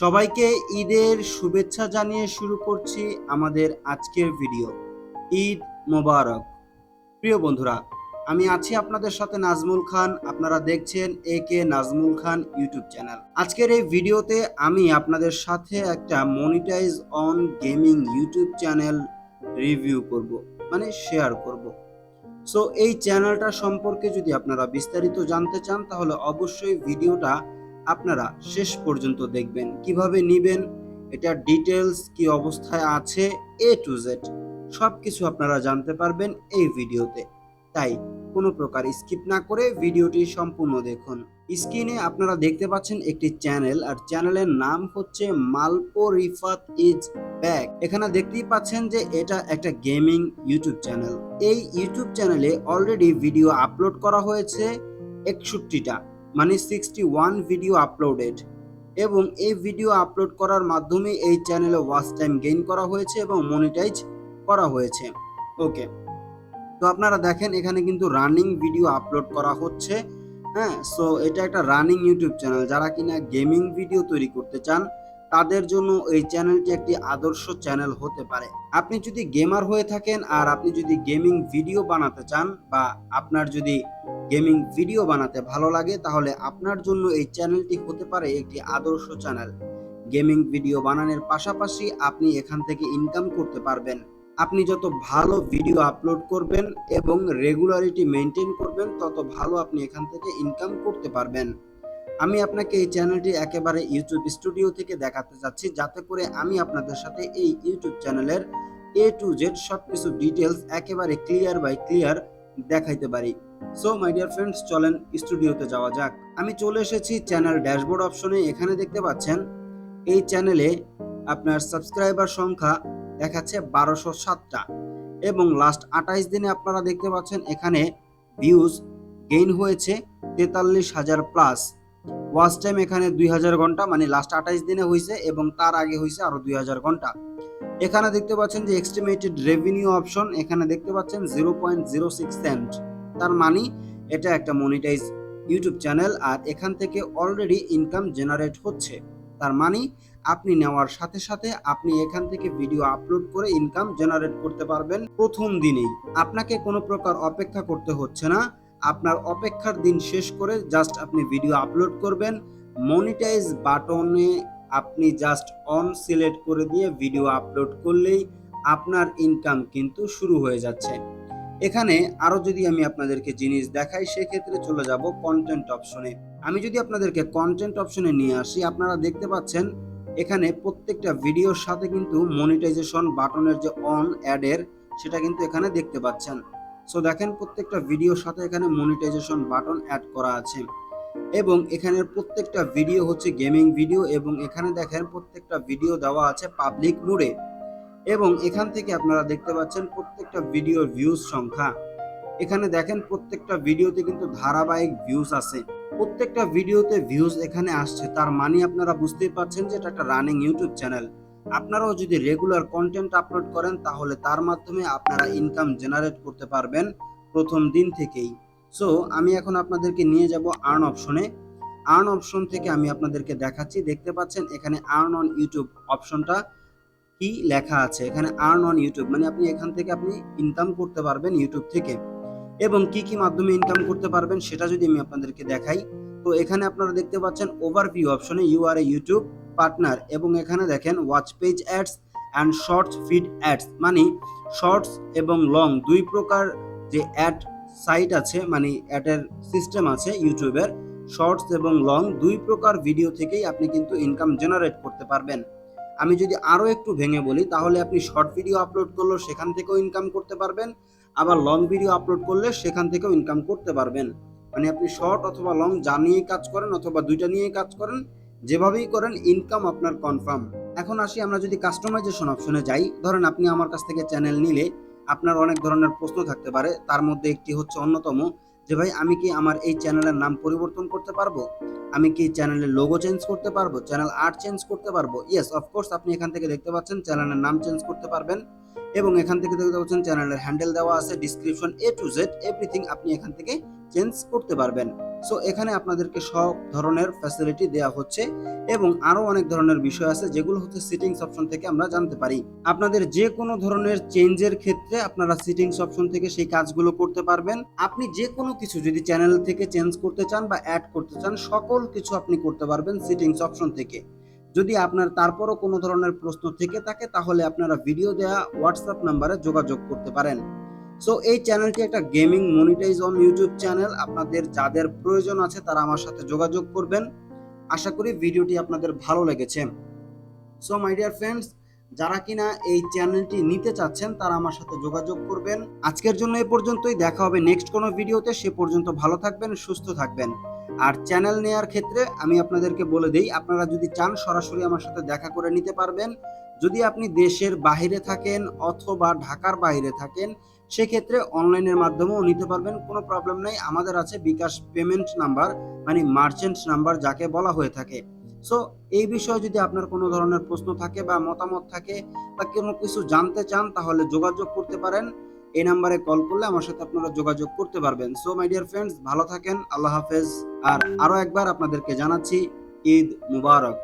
সবাইকে ঈদের শুভেচ্ছা জানিয়ে শুরু করছি আমাদের আজকের ভিডিও। ঈদ মোবারক। প্রিয় বন্ধুরা, আমি আছি আপনাদের সাথে নাজমুল খান। আপনারা দেখছেন A K Nazmul Khan YouTube channel. আজকের এই ভিডিওতে আমি আপনাদের সাথে একটা monetise on gaming YouTube channel review করব মানে শেয়ার করব। সো এই চ্যানেলটা সম্পর্কে যদি আপনারা বিস্তারিত জানতে চান, তাহলে অবশ্যই ভিডিওটা আপনারা শেষ পর্যন্ত দেখবেন। কীভাবে নিবেন এটার ডিটেলস কি অবস্থায় আছে এ টু জেড সব কিছু আপনারা জানতে পারবেন এই ভিডিওতে। তাই কোনো প্রকার স্কিপ না করে ভিডিওটি সম্পূর্ণ দেখুন। স্ক্রিনে আপনারা দেখতে পাচ্ছেন একটি চ্যানেল আর চ্যানেলের নাম হচ্ছে মালপো রিফাত ইজ ব্যাক। এখানে দেখতেই পাচ্ছেন যে এটা একটা গেমিং ইউটিউব চ্যানেল এই ইউটিউব চ্যানেলে অলরেডি ভিডিও আপলোড করা হয়েছে একষট্টিটা। মানে সিক্সটি ওয়ান ভিডিও আপলোডেড এবং এই ভিডিও আপলোড করার মাধ্যমে এই চ্যানেলে ওয়াচ টাইম গেইন করা হয়েছে এবং মনিটাইজ করা হয়েছে। ওকে তো আপনারা দেখেন, এখানে কিন্তু রানিং ভিডিও আপলোড করা হচ্ছে। হ্যাঁ সো এটা একটা রানিং ইউটিউব চ্যানেল যারা কিনা গেমিং ভিডিও তৈরি করতে চান, তাদের জন্য এই চ্যানেলটি একটি আদর্শ চ্যানেল হতে পারে। আপনি যদি গেমার হয়ে থাকেন আর আপনি যদি গেমিং ভিডিও বানাতে চান বা আপনার যদি গেমিং ভিডিও বানাতে ভালো লাগে, তাহলে আপনার জন্য এই চ্যানেলটি হতে পারে একটি আদর্শ চ্যানেল। গেমিং ভিডিও বানানোর পাশাপাশি আপনি এখান থেকে ইনকাম করতে পারবেন। আপনি যত ভালো ভিডিও আপলোড করবেন এবং রেগুলারিটি মেনটেন করবেন, তত ভালো আপনি এখান থেকে ইনকাম করতে পারবেন। আমি আপনাকে এই চ্যানেলটি একেবারে ইউটিউব স্টুডিও থেকে দেখাতে চাচ্ছি যাতে করে আমি আপনাদের সাথে এই ইউটিউব চ্যানেলের এ টু জেড সব কিছু ডিটেলস একেবারে ক্লিয়ার বাই ক্লিয়ার দেখাইতে পারি। সো মাই ডিয়ার ফ্রেন্ডস চলেন স্টুডিওতে যাওয়া যাক। আমি চলে এসেছি চ্যানেল ড্যাশবোর্ড অপশনে এখানে দেখতে পাচ্ছেন, এই চ্যানেলে আপনার সাবস্ক্রাইবার সংখ্যা দেখাচ্ছে বারোশো সাতটা। এবং লাস্ট আঠাইশ দিনে আপনারা দেখতে পাচ্ছেন, এখানে ভিউজ গেইন হয়েছে তেতাল্লিশ হাজার প্লাস ওয়াচ টাইম এখানে দুই হাজার ঘণ্টা মানে লাস্ট আঠাইশ দিনে হয়েছে এবং তার আগে হয়েছে আরও দুই হাজার ঘণ্টা। এখানে দেখতে পাচ্ছেন যে এক্সটিমেটেড রেভিনিউ অপশন এখানে দেখতে পাচ্ছেন zero point zero six cent তার মানে এটা একটা মনিটাইজ ইউটিউব চ্যানেল আর এখান থেকে অলরেডি ইনকাম জেনারেট হচ্ছে। তার মানে আপনি নেওয়ার সাথে সাথে আপনি এখান থেকে ভিডিও আপলোড করে ইনকাম জেনারেট করতে পারবেন প্রথম দিনেই। আপনাকে কোনো প্রকার অপেক্ষা করতে হচ্ছে না। আপনার অপেক্ষার দিন শেষ করে জাস্ট আপনি ভিডিও আপলোড করবেন। মনিটাইজ বাটনে আপনি জাস্ট অন সিলেক্ট করে দিয়ে ভিডিও আপলোড করলেই আপনার ইনকাম কিন্তু শুরু হয়ে যাচ্ছে। এখানে আরও যদি আমি আপনাদেরকে জিনিস দেখাই, সেক্ষেত্রে চলে যাব কন্টেন্ট অপশনে আমি যদি আপনাদেরকে কন্টেন্ট অপশনে নিয়ে আসি, আপনারা দেখতে পাচ্ছেন এখানে প্রত্যেকটা ভিডিওর সাথে কিন্তু মনিটাইজেশন বাটনের যে অন অ্যাডের সেটা কিন্তু এখানে দেখতে পাচ্ছেন। সো দেখেন, প্রত্যেকটা ভিডিওর সাথে এখানে মনিটাইজেশন বাটন অ্যাড করা আছে। এবং এখানের প্রত্যেকটা ভিডিও হচ্ছে গেমিং ভিডিও এবং এখানে দেখেন প্রত্যেকটা ভিডিও দেওয়া আছে পাবলিক মোডে এবং এখান থেকে আপনারা দেখতে পাচ্ছেন প্রত্যেকটা ভিডিওর ভিউজ সংখ্যা। এখানে দেখেন প্রত্যেকটা ভিডিওতে কিন্তু ধারাবাহিক ভিউজ আছে। প্রত্যেকটা ভিডিওতে ভিউজ এখানে আসছে। তার মানে আপনারা বুঝতেই পারছেন যে এটা একটা রানিং ইউটিউব চ্যানেল আপনারাও যদি রেগুলার কন্টেন্ট আপলোড করেন, তাহলে তার মাধ্যমে আপনারা ইনকাম জেনারেট করতে পারবেন প্রথম দিন থেকেই। সো আমি এখন আপনাদেরকে নিয়ে যাব আর্ন অপশনে। আর্ন অপশন থেকে আমি আপনাদেরকে দেখাচ্ছি। দেখতে পাচ্ছেন এখানে আর্ন অন ইউটিউব অপশনটা কি লেখা আছে। এখানে আর্ন অন ইউটিউব মানে আপনি এখান থেকে আপনি ইনকাম করতে পারবেন ইউটিউব থেকে। এবং কি কি মাধ্যমে ইনকাম করতে পারবেন সেটা যদি আমি আপনাদেরকে দেখাই, তো এখানে আপনারা দেখতে পাচ্ছেন ওভারভিউ অপশনে you are a YouTube partner এবং এখানে দেখেন watch page ads and shorts feed ads মানে শর্টস এবং লং দুই প্রকার যে অ্যাড সাইট আছে মানে অ্যাডের সিস্টেম আছে ইউটিউবের, শর্টস এবং লং, দুই প্রকার ভিডিও থেকেই আপনি কিন্তু ইনকাম জেনারেট করতে পারবেন। আমি যদি আরও একটু ভেঙে বলি, তাহলে আপনি শর্ট ভিডিও আপলোড করলেও সেখান থেকেও ইনকাম করতে পারবেন, আবার লং ভিডিও আপলোড করলে সেখান থেকেও ইনকাম করতে পারবেন। মানে আপনি শর্ট অথবা লং যা নিয়ে কাজ করেন অথবা দুইটা নিয়ে কাজ করেন, যেভাবেই করেন, ইনকাম আপনার কনফার্ম। এখন আসি আমরা যদি কাস্টমাইজেশন অপশনে যাই, ধরেন আপনি আমার কাছ থেকে চ্যানেল নিলে আপনার অনেক ধরনের প্রশ্ন থাকতে পারে। তার মধ্যে একটি হচ্ছে অন্যতম যে, ভাই, আমি কি আমার এই চ্যানেলের নাম পরিবর্তন করতে পারব? আমি কি চ্যানেলের লোগো চেঞ্জ করতে পারব? চ্যানেল আর্ট চেঞ্জ করতে পারব? ইয়েস অফকোর্স আপনি এখান থেকে দেখতে পাচ্ছেন চ্যানেলের নাম চেঞ্জ করতে পারবেন এবং এখান থেকে দেখতে পাচ্ছেন চ্যানেলের হ্যান্ডেল দেওয়া আছে description A to Z everything আপনি এখান থেকে চেঞ্জ করতে পারবেন। সো এখানে আপনাদেরকে সব ধরনের ফ্যাসিলিটি দেওয়া হচ্ছে এবং আরও অনেক ধরনের বিষয় আছে যেগুলো হচ্ছে সিটিংস অপশন থেকে আমরা জানতে পারি। আপনাদের যে কোনো ধরনের চেঞ্জের ক্ষেত্রে আপনারা সিটিংস অপশন থেকে সেই কাজগুলো করতে পারবেন। আপনি যে কোনো কিছু যদি চ্যানেল থেকে চেঞ্জ করতে চান বা অ্যাড করতে চান, সকল কিছু আপনি করতে পারবেন সিটিংস অপশন থেকে। যদি আপনার তারপরও কোনো ধরনের প্রশ্ন থেকে থাকে, তাহলে আপনারা ভিডিও দেওয়া হোয়াটসঅ্যাপ নাম্বারে যোগাযোগ করতে পারেন। সো এই চ্যানেলটি একটা gaming monetise on YouTube channel আপনাদের যাদের প্রয়োজন আছে, তারা আমার সাথে যোগাযোগ করবেন। আশা করি ভিডিওটি আপনাদের ভালো লেগেছে। সো মাই ডিয়ার ফ্রেন্ডস যারা কিনা এই চ্যানেলটি নিতে চাচ্ছেন, তারা আমার সাথে যোগাযোগ করবেন। আজকের জন্য এ পর্যন্তই। দেখা হবে নেক্সট কোনো ভিডিওতে। সে পর্যন্ত ভালো থাকবেন, সুস্থ থাকবেন। আর চ্যানেল নেয়ার ক্ষেত্রে আমি আপনাদেরকে বলে দেই, আপনারা যদি চান, সরাসরি আমার সাথে দেখা করে নিতে পারবেন। যদি আপনি দেশের বাইরে থাকেন অথবা ঢাকার বাইরে থাকেন সেক্ষেত্রে অনলাইনের মাধ্যমেও নিতে পারবেন, কোনো প্রবলেম নেই। আমাদের আছে বিকাশ পেমেন্ট নাম্বার মানে মার্চেন্ট নাম্বার যাকে বলা হয়ে থাকে। সো এই বিষয়ে যদি আপনার কোনো ধরনের প্রশ্ন থাকে বা মতামত থাকে বা কোনো কিছু জানতে চান, তাহলে যোগাযোগ করতে পারেন। এই নাম্বারে কল করলে আমার সাথে আপনারা যোগাযোগ করতে পারবেন। সো মাই ডিয়ার ফ্রেন্ডস ভালো থাকেন, আল্লাহ হাফেজ। আর আরও একবার আপনাদেরকে জানাচ্ছি, ঈদ মুবারক।